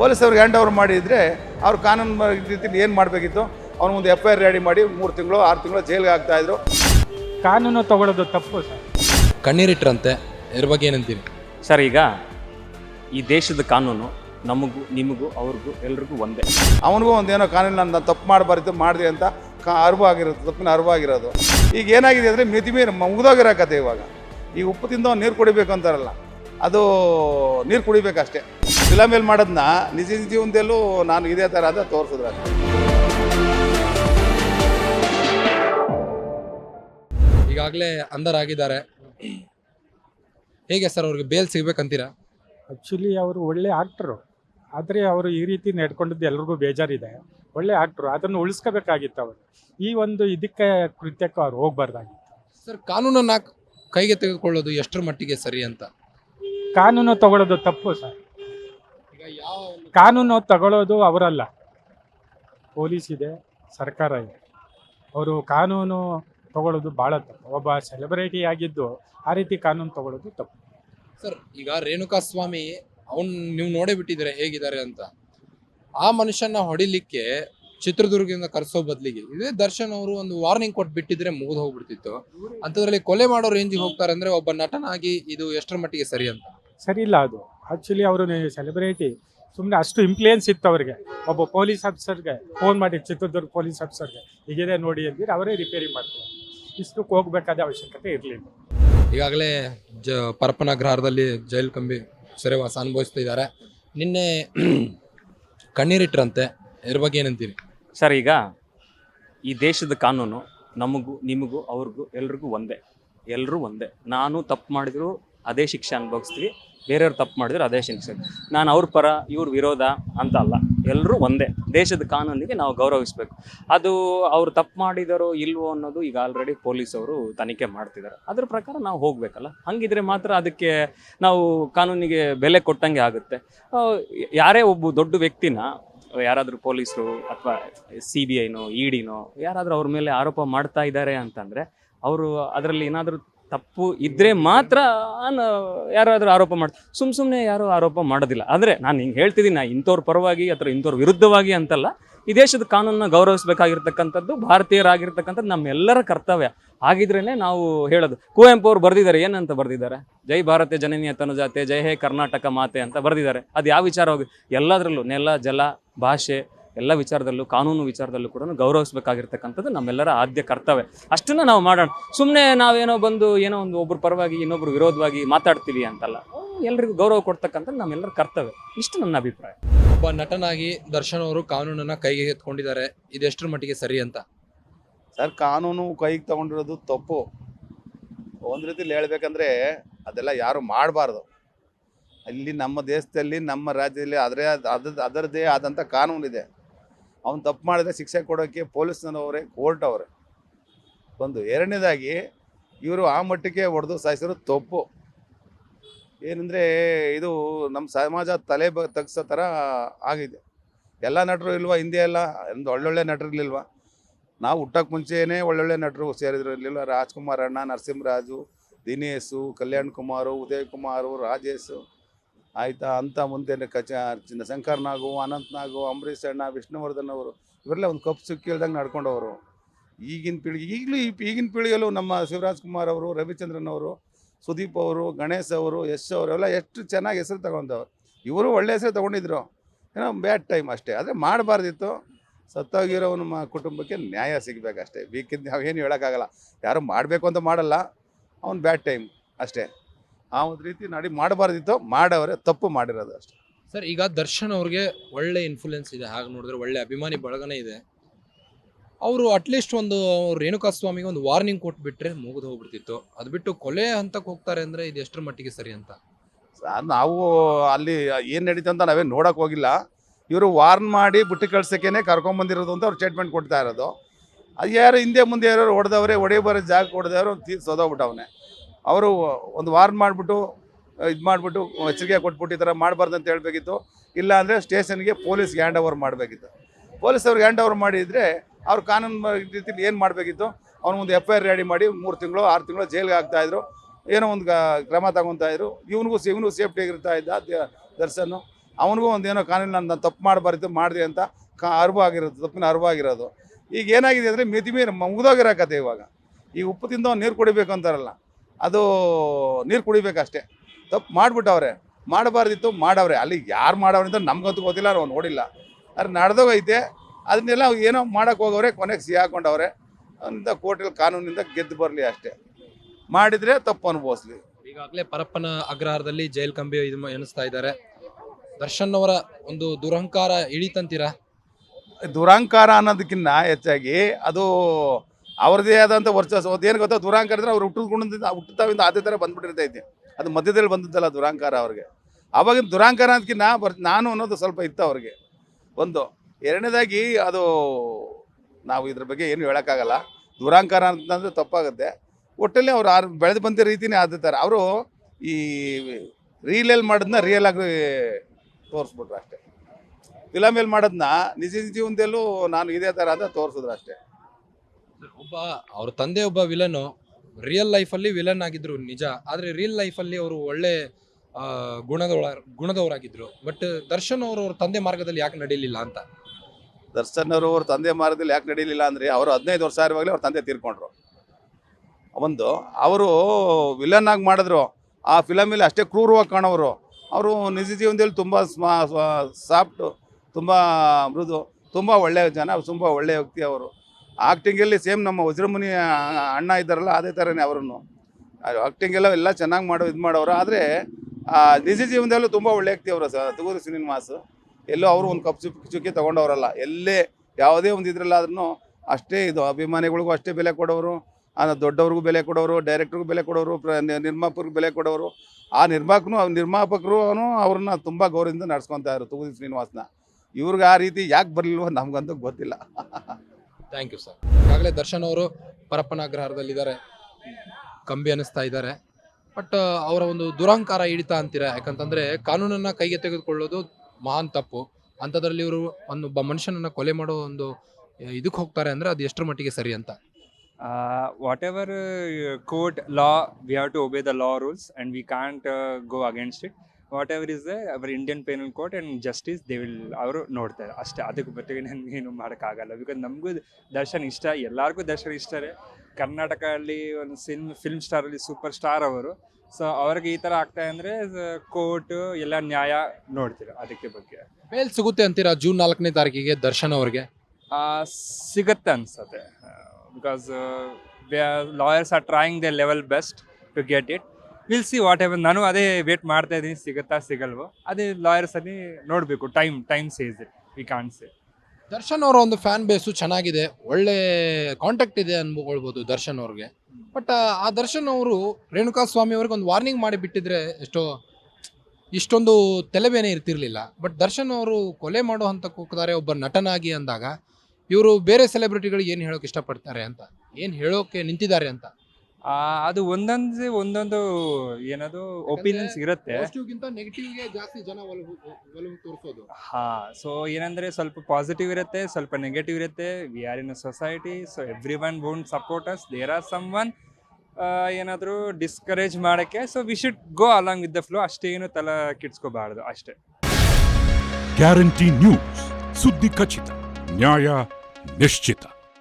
ಪೊಲೀಸವ್ರಿಗೆ hand over ಮಾಡಿದರೆ ಅವ್ರು ಕಾನೂನು ರೀತಿಯಲ್ಲಿ ಏನು ಮಾಡಬೇಕಿತ್ತು? ಅವ್ನು ಮುಂದೆ ಎಫ್ ಐ ಆರ್ ರೆಡಿ ಮಾಡಿ ಮೂರು ತಿಂಗಳು ಆರು ತಿಂಗಳು ಜೈಲಿಗೆ ಹಾಕ್ತಾಯಿದ್ರು ಕಾನೂನು ತಗೊಳ್ಳೋದು ತಪ್ಪು ಸರ್. ಕಣ್ಣೀರಿಟ್ರಂತೆ ಇದ್ರ ಬಗ್ಗೆ ಏನಂತೀರಿ ಸರ್ ಈಗ ಈ ದೇಶದ ಕಾನೂನು ನಮಗೂ ನಿಮಗೂ ಅವ್ರಿಗೂ ಎಲ್ರಿಗೂ ಒಂದೇ. ಅವನಿಗೂ ಒಂದೇನೋ ಕಾನೂನು ನಾನು ತಪ್ಪು ಮಾಡಬಾರ್ದು ಮಾಡಿದೆ ಅಂತ ಕಾ ಅರಿವು ಆಗಿರೋದು ತಪ್ಪಿನ ಅರಿವು ಆಗಿರೋದು. ಈಗ ಏನಾಗಿದೆ ಅಂದರೆ ಮಿತಿ ಮೀರಿ ಮುಗ್ದೋಗಿರೋ ಕತೆ ಇವಾಗ. ಈಗ ಉಪ್ಪು ತಿಂದವ್ ನೀರು ಕುಡಿಬೇಕು ಅಂತಾರಲ್ಲ ಅದು ನೀರು ಕುಡಿಬೇಕಷ್ಟೇ. ಫಿಲಮೇಲ್ ಮಾಡೋದನ್ನ ನಿಜ ಜೀವನದಲ್ಲೂ ನಾನು ಇದೇ ಥರ ಅಂತ ತೋರಿಸಿದ್ರೆ ಅಷ್ಟೇ. ಈಗಾಗಲೇ ಅಂಧರಾಗಿದ್ದಾರೆ ಹೇಗೆ ಸರ್ ಅವ್ರಿಗೆ ಬೇಲ್ ಸಿಗ್ಬೇಕಂತೀರಾ? ಆ್ಯಕ್ಚುಲಿ ಅವರು ಒಳ್ಳೆ ಆಕ್ಟ್ರು ಆದರೆ ಅವರು ಈ ರೀತಿ ನಡ್ಕೊಂಡಿದ್ದು ಎಲ್ರಿಗೂ ಬೇಜಾರಿದೆ. ಒಳ್ಳೆ ಆಕ್ಟ್ರು ಅದನ್ನು ಉಳಿಸ್ಕೋಬೇಕಾಗಿತ್ತು ಅವರು. ಈ ಒಂದು ಇದಕ್ಕೆ ಕೃತ್ಯಕ್ಕೆ ಅವ್ರು ಹೋಗ್ಬಾರ್ದಾಗಿತ್ತು. ಸರ್ ಕಾನೂನನ್ನು ಕೈಗೆ ತೆಗೆದುಕೊಳ್ಳೋದು ಎಷ್ಟರ ಮಟ್ಟಿಗೆ ಸರಿ ಅಂತ? ಕಾನೂನು ತಗೊಳ್ಳೋದು ತಪ್ಪು ಸರ್. ಕಾನೂನು ತಗೊಳ್ಳೋದು ಅವರಲ್ಲ. ಪೊಲೀಸ್ ಇದೆ ಸರ್ಕಾರ ಇದೆ. ಅವರು ಕಾನೂನು ತಗೊಳ್ಳೋದು ಭಾಳ ತಪ್ಪು. ಒಬ್ಬ ಸೆಲೆಬ್ರಿಟಿ ಆಗಿದ್ದು ಆ ರೀತಿ ಕಾನೂನು ತಗೊಳ್ಳೋದು ತಪ್ಪು. ಸರ್ ಈಗ ರೇಣುಕಾ ಸ್ವಾಮಿ ಅವನ್ ನೀವು ನೋಡೇ ಬಿಟ್ಟಿದ್ರೆ ಹೇಗಿದ್ದಾರೆ ಅಂತ. ಆ ಮನುಷ್ಯನ ಹೊಡಿಲಿಕ್ಕೆ ಚಿತ್ರದುರ್ಗದಿಂದ ಕರೆಸೋ ಬದಲಿಗೆ ಇದೇ ದರ್ಶನ್ ಅವರು ಒಂದು ವಾರ್ನಿಂಗ್ ಕೊಟ್ಟು ಬಿಟ್ಟಿದ್ರೆ ಮುಗಿದು ಹೋಗ್ಬಿಡ್ತಿತ್ತು. ಅಂಥದ್ರಲ್ಲಿ ಕೊಲೆ ಮಾಡೋ ರೇಂಜಿಗೆ ಹೋಗ್ತಾರೆ ಅಂದ್ರೆ ಒಬ್ಬ ನಟನಾಗಿ ಇದು ಎಷ್ಟರ ಮಟ್ಟಿಗೆ ಸರಿ ಅಂತ? ಸರಿ ಇಲ್ಲ ಅದು. ಆ್ಯಕ್ಚುಲಿ ಅವರು ಸೆಲೆಬ್ರಿಟಿ ಸುಮ್ಮನೆ ಅಷ್ಟು ಇಂಪ್ಲೂಯೆನ್ಸ್ ಇತ್ತು ಅವರಿಗೆ. ಒಬ್ಬ ಪೊಲೀಸ್ ಆಫೀಸರ್ಗೆ ಫೋನ್ ಮಾಡಿ ಚಿತ್ರದುರ್ಗ ಪೊಲೀಸ್ ಆಫೀಸರ್ಗೆ ಹೀಗಿದೆ ನೋಡಿ ಅಂದಿದ್ರೆ ಅವರೇ ರಿಪೇರಿ ಮಾಡ್ತಾರೆ. ಇಷ್ಟಕ್ಕೆ ಹೋಗ್ಬೇಕಾದ ಅವಶ್ಯಕತೆ ಇರಲಿಲ್ಲ. ಈಗಾಗಲೇ ಜ ಪರಪನಗ್ರಹಾರದಲ್ಲಿ ಜೈಲ್ ಕಂಬಿ ಸೆರೆವಾಸ ಅನುಭವಿಸ್ತಿದ್ದಾರೆ ನಿನ್ನೆ ಕಣ್ಣೀರಿಟ್ರಂತೆ ಇದ್ರ ಬಗ್ಗೆ ಏನಂತೀರಿ? ಸರ್ ಈಗ ಈ ದೇಶದ ಕಾನೂನು ನಮಗೂ ನಿಮಗೂ ಅವ್ರಿಗೂ ಎಲ್ರಿಗೂ ಒಂದೇ. ಎಲ್ಲರೂ ಒಂದೇ. ನಾನು ತಪ್ಪು ಮಾಡಿದ್ರು ಅದೇ ಶಿಕ್ಷೆ ಅನುಭವಿಸ್ತೀವಿ. ಬೇರೆಯವ್ರು ತಪ್ಪು ಮಾಡಿದ್ರೆ ಅದೇ ಶಿಕ್ಷೆ. ನಾನು ಅವ್ರ ಪರ, ಇವ್ರ ವಿರೋಧ ಅಂತ ಅಲ್ಲ. ಎಲ್ಲರೂ ಒಂದೇ. ದೇಶದ ಕಾನೂನಿಗೆ ನಾವು ಗೌರವಿಸಬೇಕು. ಅದು ಅವ್ರು ತಪ್ಪು ಮಾಡಿದರೋ ಇಲ್ವೋ ಅನ್ನೋದು ಈಗ ಆಲ್ರೆಡಿ ಪೊಲೀಸವರು ತನಿಖೆ ಮಾಡ್ತಿದ್ದಾರೆ. ಅದ್ರ ಪ್ರಕಾರ ನಾವು ಹೋಗಬೇಕಲ್ಲ. ಹಂಗಿದ್ರೆ ಮಾತ್ರ ಅದಕ್ಕೆ ನಾವು ಕಾನೂನಿಗೆ ಬೆಲೆ ಕೊಟ್ಟಂಗೆ ಆಗುತ್ತೆ. ಯಾರೇ ಒಬ್ಬ ದೊಡ್ಡ ವ್ಯಕ್ತಿನ, ಯಾರಾದರೂ ಪೊಲೀಸರು ಅಥವಾ ಸಿ ಬಿ ಐನೋ ಇ ಡಿನೋ ಯಾರಾದರೂ ಅವ್ರ ಮೇಲೆ ಆರೋಪ ಮಾಡ್ತಾ ಇದ್ದಾರೆ ಅಂತಂದರೆ, ಅವರು ಅದರಲ್ಲಿ ಏನಾದರೂ ತಪ್ಪು ಇದ್ದರೆ ಮಾತ್ರ ಯಾರಾದರೂ ಆರೋಪ ಮಾಡ್ತಾರೆ ಸುಮ್ಮ ಸುಮ್ಮನೆ ಯಾರೂ ಆರೋಪ ಮಾಡೋದಿಲ್ಲ. ಆದರೆ ನಾನು ಹಿಂಗೆ ಹೇಳ್ತಿದ್ದೀನಿ, ನಾ ಇಂಥವ್ರ ಪರವಾಗಿ ಅಥವಾ ಇಂಥವ್ರ ವಿರುದ್ಧವಾಗಿ ಅಂತಲ್ಲ, ಈ ದೇಶದ ಕಾನೂನನ್ನ ಗೌರವಿಸಬೇಕಾಗಿರ್ತಕ್ಕಂಥದ್ದು, ಭಾರತೀಯರಾಗಿರ್ತಕ್ಕಂಥದ್ದು ನಮ್ಮೆಲ್ಲರ ಕರ್ತವ್ಯ. ಆಗಿದ್ರೇನೆ ನಾವು ಹೇಳೋದು, ಕುವೆಂಪು ಅವ್ರು ಬರೆದಿದ್ದಾರೆ, ಏನಂತ ಬರೆದಿದ್ದಾರೆ? ಜೈ ಭಾರತ ಜನನಿಯ ತನುಜಾತೆ ಜೈ ಹೇ ಕರ್ನಾಟಕ ಮಾತೆ ಅಂತ ಬರೆದಿದ್ದಾರೆ. ಅದು ಯಾವ ವಿಚಾರವಾಗಿ ಎಲ್ಲದರಲ್ಲೂ ನೆಲ, ಜಲ, ಭಾಷೆ ಎಲ್ಲ ವಿಚಾರದಲ್ಲೂ ಕಾನೂನು ವಿಚಾರದಲ್ಲೂ ಕೂಡ ಗೌರವಿಸಬೇಕಾಗಿರ್ತಕ್ಕಂಥದ್ದು ನಮ್ಮೆಲ್ಲರ ಆದ್ಯ ಕರ್ತವ್ಯ. ಅಷ್ಟನ್ನು ನಾವು ಮಾಡೋಣ. ಸುಮ್ಮನೆ ನಾವೇನೋ ಬಂದು ಏನೋ ಒಂದು ಒಬ್ಬರ ಪರವಾಗಿ ಇನ್ನೊಬ್ರು ವಿರೋಧವಾಗಿ ಮಾತಾಡ್ತೀವಿ ಅಂತಲ್ಲ. ಎಲ್ರಿಗೂ ಗೌರವ ಕೊಡ್ತಕ್ಕಂಥದ್ದು ನಮ್ಮೆಲ್ಲರ ಕರ್ತವ್ಯ. ಇಷ್ಟು ನನ್ನ ಅಭಿಪ್ರಾಯ. ಒಬ್ಬ ನಟನಾಗಿ ದರ್ಶನ್ ಅವರು ಕಾನೂನನ್ನ ಕೈಗೆ ಎತ್ಕೊಂಡಿದ್ದಾರೆ. ಇದೆಷ್ಟರ ಮಟ್ಟಿಗೆ ಸರಿ ಅಂತ? ಸರ್ ಕಾನೂನು ಕೈಗೆ ತಗೊಂಡಿರೋದು ತಪ್ಪು. ಒಂದು ರೀತಿಲಿ ಹೇಳ್ಬೇಕಂದ್ರೆ ಅದೆಲ್ಲ ಯಾರು ಮಾಡಬಾರ್ದು. ಇಲ್ಲಿ ನಮ್ಮ ದೇಶದಲ್ಲಿ ನಮ್ಮ ರಾಜ್ಯದಲ್ಲಿ ಅದರೇ ಅದ ಅದರದ್ದೇ ಆದಂಥ ಕಾನೂನಿದೆ. ಅವ್ನು ತಪ್ಪು ಮಾಡಿದ್ರೆ ಶಿಕ್ಷೆ ಕೊಡೋಕ್ಕೆ ಪೊಲೀಸ್ನವರೇ ಕೋರ್ಟ್ ಅವರೇ ಒಂದು ಎರಡನೇದಾಗಿ ಇವರು ಆ ಮಟ್ಟಕ್ಕೆ ಹೊಡೆದು ಸಾಯಿಸಿರೋ ತಪ್ಪು. ಏನಂದರೆ ಇದು ನಮ್ಮ ಸಮಾಜ ತಲೆ ಬ, ತಗ್ಸೋ ಥರ ಆಗಿದೆ. ಎಲ್ಲ ನಟರು ಇಲ್ವಾ ಹಿಂದೆ ಎಲ್ಲ? ಒಂದು ಒಳ್ಳೊಳ್ಳೆ ನಟರಿರ್ಲಿಲ್ವಾ ನಾವು ಹುಟ್ಟಕ್ಕೆ ಮುಂಚೆಯೇ ಒಳ್ಳೊಳ್ಳೆ ನಟರು ಸೇರಿದ್ರು ಇರಲಿಲ್ಲ ರಾಜ್ಕುಮಾರ್ ಅಣ್ಣ, ನರಸಿಂಹರಾಜು, ದಿನೇಶು, ಕಲ್ಯಾಣ್ ಕುಮಾರು, ಉದಯ್ ಕುಮಾರು, ರಾಜೇಶು. ಆಯಿತಾ? ಅಂತ ಮುಂದೆ ಕಚ ಶಂಕರ್ ನಾಗು ಅನಂತ್ ನಾಗು ಅಂಬರೀಷ್ ಅಣ್ಣ, ವಿಷ್ಣುವರ್ಧನ್ ಅವರು, ಇವರೆಲ್ಲ ಒಂದು ಕಪ್ ಸುಕ್ಕಿ ಇಲ್ದಂಗೆ ನಡ್ಕೊಂಡವರು. ಈಗಿನ ಪೀಳಿಗೆ, ಈಗಲೂ ಈ ಈಗಿನ ಪೀಳಿಗೆಯಲ್ಲೂ ನಮ್ಮ ಶಿವರಾಜ್ ಕುಮಾರ್ ಅವರು, ರವಿಚಂದ್ರನ್ ಅವರು, ಸುದೀಪ್ ಅವರು, ಗಣೇಶ್ ಅವರು, ಯಶ್ ಅವರು, ಎಲ್ಲ ಎಷ್ಟು ಚೆನ್ನಾಗಿ ಹೆಸರು ತಗೊಂಡವರು. ಇವರು ಒಳ್ಳೆ ಹೆಸರು ತೊಗೊಂಡಿದ್ರು. ಏನೋ ಬ್ಯಾಡ್ ಟೈಮ್ ಅಷ್ಟೇ. ಆದರೆ ಮಾಡಬಾರ್ದಿತ್ತು. ಸತ್ತೋಗಿರೋ ನಮ್ಮ ಕುಟುಂಬಕ್ಕೆ ನ್ಯಾಯ ಸಿಗಬೇಕಷ್ಟೇ. ಬೇಕಿದ್ದು ನಾವೇನು ಹೇಳೋಕ್ಕಾಗಲ್ಲ. ಯಾರು ಮಾಡಬೇಕು ಅಂತ ಮಾಡಲ್ಲ. ಅವ್ನು ಬ್ಯಾಡ್ ಟೈಮ್ ಅಷ್ಟೇ. ಆ ಒಂದು ರೀತಿ ನಡಿ ಮಾಡಬಾರ್ದಿತ್ತು ಮಾಡವ್ರೆ ತಪ್ಪು ಮಾಡಿರೋದು ಅಷ್ಟೇ. ಸರ್ ಈಗ ದರ್ಶನ್ ಅವ್ರಿಗೆ ಒಳ್ಳೆ ಇನ್ಫ್ಲುಯೆನ್ಸ್ ಇದೆ ಹಾಗೆ ನೋಡಿದ್ರೆ ಒಳ್ಳೆ ಅಭಿಮಾನಿ ಬಳಗನೆ ಇದೆ. ಅವರು ಅಟ್ಲೀಸ್ಟ್ ಒಂದು ರೇಣುಕಾ ಸ್ವಾಮಿಗೆ ಒಂದು ವಾರ್ನಿಂಗ್ ಕೊಟ್ಬಿಟ್ರೆ ಮುಗಿದು ಹೋಗ್ಬಿಡ್ತಿತ್ತು. ಅದು ಬಿಟ್ಟು ಕೊಲೆ ಹಂತಕ್ಕೆ ಹೋಗ್ತಾರೆ ಅಂದರೆ ಇದು ಎಷ್ಟರ ಮಟ್ಟಿಗೆ ಸರಿ ಅಂತ? ನಾವು ಅಲ್ಲಿ ಏನು ನಡೀತು ಅಂತ ನಾವೇನು ನೋಡೋಕೆ ಹೋಗಿಲ್ಲ. ಇವರು ವಾರ್ನ್ ಮಾಡಿ ಬುಟ್ಟಿ ಕಳ್ಸೋಕ್ಕೇನೆ ಕರ್ಕೊಂಬಂದಿರೋದು ಅಂತ ಅವ್ರು ಸ್ಟೇಟ್ಮೆಂಟ್ ಕೊಡ್ತಾ ಇರೋದು. ಅದು ಯಾರು ಹಿಂದೆ ಮುಂದೆ ಯಾರು ಹೊಡೆದವ್ರೆ ಹೊಡೆಯ ಬರೋ ಜಾಗ ಹೊಡೆದವರು ತೀ ಸೋದೋಗ್ಬಿಟ್ಟವನೆ ಅವರು ಒಂದು ವಾರ್ನ್ ಮಾಡಿಬಿಟ್ಟು ಇದು ಮಾಡಿಬಿಟ್ಟು ಎಚ್ಚರಿಕೆ ಕೊಟ್ಬಿಟ್ಟು ಈ ಥರ ಮಾಡಬಾರ್ದು ಅಂತ ಹೇಳಬೇಕಿತ್ತು. ಇಲ್ಲ ಅಂದರೆ ಸ್ಟೇಷನ್ಗೆ ಪೊಲೀಸ್ಗೆ ಹ್ಯಾಂಡ್ ಓವರ್ ಮಾಡಬೇಕಿತ್ತು. ಪೊಲೀಸ್ ಅವ್ರಿಗೆ ಹ್ಯಾಂಡ್ ಓವರ್ ಮಾಡಿದರೆ ಅವ್ರು ಕಾನೂನು ರೀತಿಯಲ್ಲಿ ಏನು ಮಾಡಬೇಕಿತ್ತು? ಅವ್ನು ಒಂದು ಎಫ್ ಐ ಆರ್ ರೆಡಿ ಮಾಡಿ ಮೂರು ತಿಂಗಳು, ಆರು ತಿಂಗಳು ಜೈಲಿಗೆ ಹಾಕ್ತಾಯಿದ್ರು ಏನೋ ಒಂದು ಕ್ರಮ ತಗೊತಾಯಿದ್ರು ಇವನಿಗೂ ಇವನಿಗೂ ಸೇಫ್ಟಿಯಾಗಿ ಆಗಿರ್ತಾ ಇದ್ದ ದರ್ಶನ್. ಅವನಿಗೂ ಒಂದೇನೋ ಕಾನೂನು, ನಾನು ತಪ್ಪು ಮಾಡಬಾರ್ದು ಮಾಡಿದೆ ಅಂತ ಕಾ, ಅರಿವು ಆಗಿರೋದು, ತಪ್ಪಿನ ಅರಿವು ಆಗಿರೋದು. ಈಗ ಏನಾಗಿದೆ ಅಂದರೆ ಮಿತಿ ಮೀರಿ ಮುಗಿದೋಗಿರೋ ಕತೆ ಇವಾಗ. ಈ ಉಪ್ಪು ತಿಂದವ್ ನೀರು ಕುಡಿಬೇಕು ಅಂತಾರಲ್ಲ. ಅದು ನೀರು ಕುಡಿಬೇಕಷ್ಟೇ. ತಪ್ಪು ಮಾಡಿಬಿಟ್ಟವ್ರೆ. ಮಾಡಬಾರ್ದಿತ್ತು ಮಾಡವ್ರೆ. ಅಲ್ಲಿ ಯಾರು ಮಾಡವ್ರೆ ಅಂತ ನಮ್ಗಂತೂ ಗೊತ್ತಿಲ್ಲ ನಾವು ನೋಡಿಲ್ಲ. ಅದು ನಡೆದೋಗೈತೆ. ಅದನ್ನೆಲ್ಲ ಏನೋ ಮಾಡೋಕೆ ಹೋಗವ್ರೆ ಕೊನೆಗೆ ಸಿ ಹಾಕೊಂಡವ್ರೆ. ಅಂತ ಕೋರ್ಟಲ್ಲಿ ಕಾನೂನಿಂದ ಗೆದ್ದು ಬರಲಿ ಅಷ್ಟೇ. ಮಾಡಿದರೆ ತಪ್ಪು ಅನುಭವಿಸ್ಲಿ. ಈಗಾಗಲೇ ಪರಪ್ಪನ ಅಗ್ರಹಾರದಲ್ಲಿ ಜೈಲ್ ಕಂಬಿ ಇದು ಎಣಿಸ್ತಾ ಇದ್ದಾರೆ. ದರ್ಶನ್ ಅವರ ಒಂದು ದುರಹಂಕಾರ ಇಳಿತಂತೀರಾ? ದುರಹಂಕಾರ ಅನ್ನೋದಕ್ಕಿಂತ ಹೆಚ್ಚಾಗಿ ಅದು ಅವ್ರದ್ದೇ ಆದಂಥ ವರ್ಚಸ್ಸು ಅದೇನು ಗೊತ್ತಾ? ದುರಾಂಕಾರ ಇದ್ರೆ ಅವ್ರು ಹುಟ್ಟಿದ ಗುಣದಿಂದ ಹುಟ್ಟುತ್ತಾವಿಂದ ಅದೇ ಥರ ಬಂದ್ಬಿಟ್ಟಿರ್ತೈತೆ ಅದು ಮಧ್ಯದಲ್ಲಿ ಬಂದಿದ್ದಲ್ಲ ದುರಾಂಕಾರ ಅವ್ರಿಗೆ. ಅವಾಗಿನ ದುರಾಂಕಾರ ಅನ್ನೋದಕ್ಕಿಂತ ಬರ್, ನಾನು ಅನ್ನೋದು ಸ್ವಲ್ಪ ಇತ್ತು ಅವ್ರಿಗೆ. ಒಂದು, ಎರಡನೇದಾಗಿ ಅದು ನಾವು ಇದ್ರ ಬಗ್ಗೆ ಏನು ಹೇಳೋಕ್ಕಾಗಲ್ಲ. ದುರಾಂಕಾರ ಅಂತಂದರೆ ತಪ್ಪಾಗುತ್ತೆ. ಒಟ್ಟಲ್ಲಿ ಅವ್ರು ಆರು, ಬೆಳೆದು ಬಂದ ರೀತಿನೇ ಆದಿರ್ತಾರೆ ಅವರು ಈ ರೀಲಲ್ಲಿ ಮಾಡೋದನ್ನ ರಿಯಲ್ ಆಗಿ ತೋರಿಸ್ಬಿಟ್ರು ಅಷ್ಟೇ. ಫಿಲಮಲ್ಲಿ ಮಾಡೋದನ್ನ ನಿಜ ಜೀವನದಲ್ಲೂ ನಾನು ಇದೇ ಥರ ಅಂತ ತೋರಿಸಿದ್ರು ಅಷ್ಟೇ. ಒಬ್ಬ, ಅವ್ರ ತಂದೆ ಒಬ್ಬ ವಿಲನು ರಿಯಲ್ ಲೈಫಲ್ಲಿ ವಿಲನ್ ಆಗಿದ್ರು ನಿಜ. ಆದ್ರೆ ರಿಯಲ್ ಲೈಫಲ್ಲಿ ಅವರು ಒಳ್ಳೆ ಗುಣದವಳ ಗುಣದವರಾಗಿದ್ರು. ಬಟ್ ದರ್ಶನ್ ಅವರು ಅವ್ರ ತಂದೆ ಮಾರ್ಗದಲ್ಲಿ ಯಾಕೆ ನಡೀಲಿಲ್ಲ ಅಂತ? ದರ್ಶನ್ ಅವರು ಅವ್ರ ತಂದೆ ಮಾರ್ಗದಲ್ಲಿ ಯಾಕೆ ನಡೀಲಿಲ್ಲ ಅಂದರೆ ಅವರು ಹದಿನೈದು ವರ್ಷ ಇರುವಾಗಲೇ ಅವ್ರ ತಂದೆ ತೀರ್ಕೊಂಡ್ರು. ಒಂದು, ಅವರು ವಿಲನ್ ಆಗಿ ಮಾಡಿದ್ರು. ಆ ಫಿಲಮಲ್ಲಿ ಅಷ್ಟೇ ಕ್ರೂರವಾಗಿ ಕಾಣೋರು ಅವರು ನಿಜ ಜೀವನದಲ್ಲಿ ತುಂಬ ಸ್ಮಾ ಸಾಫ್ಟು, ತುಂಬ ಮೃದು, ತುಂಬ ಒಳ್ಳೆಯ ಜನ, ತುಂಬ ಒಳ್ಳೆಯ ವ್ಯಕ್ತಿ ಅವರು. ಆ್ಯಕ್ಟಿಂಗಲ್ಲಿ ಸೇಮ್ ನಮ್ಮ ವಜ್ರಮುನಿ ಅಣ್ಣ ಇದ್ದಾರಲ್ಲ, ಅದೇ ಥರನೇ ಅವರನ್ನು. ಆಕ್ಟಿಂಗ್ ಎಲ್ಲ ಚೆನ್ನಾಗಿ ಮಾಡೋ, ಇದು ಮಾಡೋರು. ಆದರೆ ನಿಜ ಜೀವನದಲ್ಲೂ ತುಂಬ ಒಳ್ಳೆ ವ್ಯಕ್ತಿ ಅವರು ಸ ತುಗೂರು ಎಲ್ಲೋ ಅವರು ಒಂದು ಕಪ್ ಚುಕ್ಕಿ ಚುಕ್ಕಿ ತೊಗೊಂಡವರಲ್ಲ. ಎಲ್ಲೇ ಯಾವುದೇ ಒಂದು ಇದ್ರಲ್ಲಾದ್ರೂ ಅಷ್ಟೇ ಇದು, ಅಭಿಮಾನಿಗಳಿಗೂ ಅಷ್ಟೇ ಬೆಲೆ ಕೊಡೋರು ದೊಡ್ಡವ್ರಿಗೂ ಬೆಲೆ ಕೊಡೋರು ಡೈರೆಕ್ಟ್ರಿಗೂ ಬೆಲೆ ಕೊಡೋರು ನಿರ್ಮಾಪಕರಿಗೂ ಬೆಲೆ ಕೊಡೋರು. ಆ ನಿರ್ಮಾಪಕನು ನಿರ್ಮಾಪಕರು ಅವ್ರನ್ನ ತುಂಬ ಗೌರವದಿಂದ ನಡ್ಸ್ಕೊತಾ ಇದ್ರು ತುಗುದಿ ಶ್ರೀನಿವಾಸನ. ಇವ್ರಿಗೆ ಆ ರೀತಿ ಯಾಕೆ ಬರಲಿಲ್ವೋ ನಮಗಂತೂ ಗೊತ್ತಿಲ್ಲ. ಥ್ಯಾಂಕ್ ಯು ಸರ್ ಈಗಾಗಲೇ ದರ್ಶನ್ ಅವರು ಪರಪ್ಪನ ಅಗ್ರಹಾರದಲ್ಲಿದ್ದಾರೆ ಕಂಬಿ ಅನ್ನಿಸ್ತಾ ಇದ್ದಾರೆ. ಬಟ್ ಅವರ ಒಂದು ದುರಹಂಕಾರ ಹಿಡಿತಾ ಅಂತೀರಾ? ಯಾಕಂತಂದ್ರೆ ಕಾನೂನನ್ನ ಕೈಗೆ ತೆಗೆದುಕೊಳ್ಳೋದು ಮಹಾನ್ ತಪ್ಪು. ಅಂಥದ್ರಲ್ಲಿ ಇವರು ಒಂದೊಬ್ಬ ಮನುಷ್ಯನನ್ನ ಕೊಲೆ ಮಾಡೋ ಒಂದು ಇದಕ್ಕೆ ಹೋಗ್ತಾರೆ ಅಂದ್ರೆ ಅದು ಎಷ್ಟರ ಮಟ್ಟಿಗೆ ಸರಿ ಅಂತ? Whatever court law we have to obey the law rules rules we can't go uh, go against ever is is Indian our indian penal justice they will ಅವರು ನೋಡ್ತಾರೆ. ಅಷ್ಟೇ ಅದಕ್ಕೆ ಬಟ್ಟಿಗೆ ನನಗೆ ಏನು ಮಾಡೋಕ್ಕಾಗಲ್ಲ. ಬಿಕಾಸ್ ನಮಗೂ ದರ್ಶನ್ ಇಷ್ಟ ಎಲ್ಲರಿಗೂ ದರ್ಶನ್ ಇಷ್ಟರೇ ಕರ್ನಾಟಕದಲ್ಲಿ ಒಂದು ಸಿನ್ ಫಿಲ್ಮ್ ಸ್ಟಾರಲ್ಲಿ ಸೂಪರ್ ಸ್ಟಾರ್ ಅವರು. ಸೊ ಅವ್ರಿಗೆ ಈ ಥರ ಆಗ್ತಾ ಅಂದರೆ ಕೋರ್ಟ್ ಎಲ್ಲ ನ್ಯಾಯ ನೋಡ್ತೀರ ಅದಕ್ಕೆ ಬಗ್ಗೆ. ಬೇಲ್ ಸಿಗುತ್ತೆ ಅಂತೀರಾ ಜೂನ್ ನಾಲ್ಕನೇ ತಾರೀಕಿಗೆ ದರ್ಶನ್ ಅವ್ರಿಗೆ? ಸಿಗತ್ತೆ ಅನ್ಸತ್ತೆ. Because lawyers are trying the level best to get it will see whatever ನಾನು ಅದೇ ವೇಟ್ ಮಾಡ್ತಾ ಇದ್ದೀನಿ, ಸಿಗುತ್ತಾ ಸಿಗಲ್ವೋ. ಅದೇ ಲಾಯರ್ಸ್ ಅಲ್ಲಿ ನೋಡಬೇಕು time time says we can say Darshan ಅವರ ಒಂದು ಫ್ಯಾನ್ ಬೇಸು ಚೆನ್ನಾಗಿದೆ, ಒಳ್ಳೆ ಕಾಂಟ್ಯಾಕ್ಟ್ ಇದೆ ಅನ್ಕೊಳ್ಬೋದು ದರ್ಶನ್ ಅವ್ರಿಗೆ. ಬಟ್ ಆ ದರ್ಶನ್ ಅವರು ರೇಣುಕಾ ಸ್ವಾಮಿ ಅವ್ರಿಗೆ ಒಂದು ವಾರ್ನಿಂಗ್ ಮಾಡಿ ಬಿಟ್ಟಿದ್ರೆ ಎಷ್ಟೋ, ಇಷ್ಟೊಂದು ತಲೆಬೇನೆ ಇರ್ತಿರ್ಲಿಲ್ಲ. ಬಟ್ ದರ್ಶನ್ ಅವರು ಕೊಲೆ ಮಾಡೋ ಹಂತಕ್ಕೆ ಹೋಗ್ತಾರೆ, ಒಬ್ಬ ನಟನಾಗಿ ಅಂದಾಗ, ಇವರು ಬೇರೆ ಸೆಲೆಬ್ರಿಟಿಗಳಿಗೆ ಏನು ಹೇಳೋಕೆ ಇಷ್ಟಪಡ್ತಾರೆ ಅಂತ, ಏನು ಹೇಳೋಕೆ ನಿಂತಿದ್ದಾರೆ ಅಂತ. ಅದು ಒಂದೊಂದು ಒಂದೊಂದು ಏನದು ಒಪಿನಿಯನ್ಸ್ ಇರುತ್ತೆ. ಪಾಸಿಟಿವ್ಗಿಂತ ನೆಗೆಟಿವ್ಗೆ ಜಾಸ್ತಿ ಜನ ಒಲವು ಒಲವು ತೋರಿಸೋದು. ಹಾ ಸೊ ಏನಂದ್ರೆ ಸ್ವಲ್ಪ ಪಾಸಿಟಿವ್ ಇರುತ್ತೆ ಸ್ವಲ್ಪ ನೆಗೆಟಿವ್ ಇರುತ್ತೆ. We are in a society so everyone won't support us there are someone ಏನಾದರೂ ಡಿಸ್ಕರೇಜ್ ಮಾಡೋಕ್ಕೆ so we should go along with the flow ಅಷ್ಟೇನು ತಲೆ ಕೆಡ್ಸ್ಕೋಬಾರ್ದು ಅಷ್ಟೇ. ಗ್ಯಾರಂಟಿ ನ್ಯೂಸ್ ಸುದ್ದಿ ಖಚಿತ ನ್ಯಾಯ ನಿಶ್ಚಿತ.